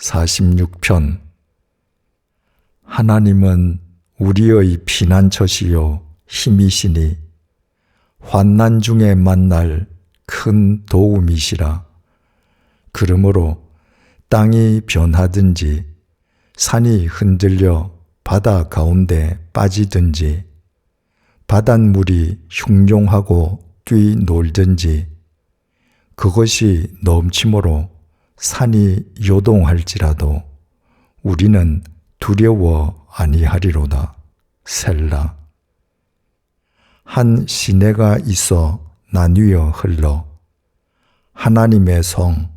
46편 하나님은 우리의 피난처시요 힘이시니 환난 중에 만날 큰 도움이시라. 그러므로 땅이 변하든지 산이 흔들려 바다 가운데 빠지든지 바닷물이 흉룡하고 뛰놀든지 그것이 넘침으로 산이 요동할지라도 우리는 두려워 아니하리로다. 셀라. 한 시내가 있어 나뉘어 흘러 하나님의 성,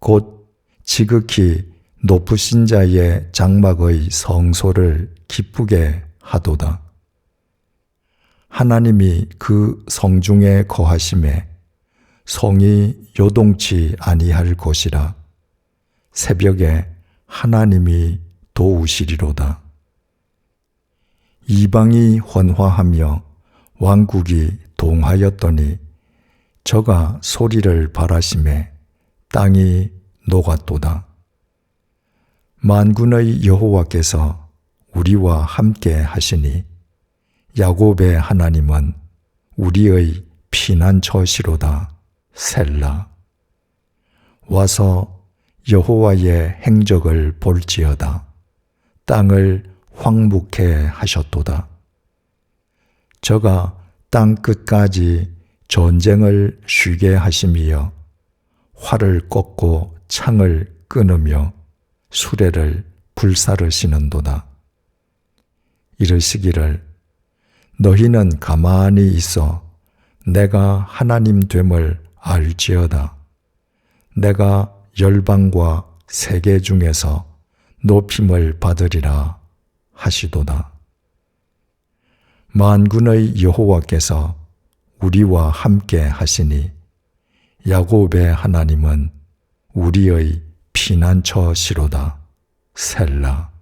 곧 지극히 높으신 자의 장막의 성소를 기쁘게 하도다. 하나님이 그 성중에 거하심에 성이 요동치 아니할 곳이라 새벽에 하나님이 도우시리로다. 이방이 헌화하며 왕국이 동하였더니 저가 소리를 바라심에 땅이 녹았도다. 만군의 여호와께서 우리와 함께 하시니 야곱의 하나님은 우리의 피난처시로다. 셀라. 와서 여호와의 행적을 볼지어다. 땅을 황묵해 하셨도다. 저가 땅 끝까지 전쟁을 쉬게 하심이여 활을 꺾고 창을 끊으며 수레를 불사르시는도다. 이르시기를 너희는 가만히 있어 내가 하나님 됨을 알지어다. 내가 열방과 세계 중에서 높임을 받으리라 하시도다. 만군의 여호와께서 우리와 함께 하시니 야곱의 하나님은 우리의 피난처시로다. 셀라.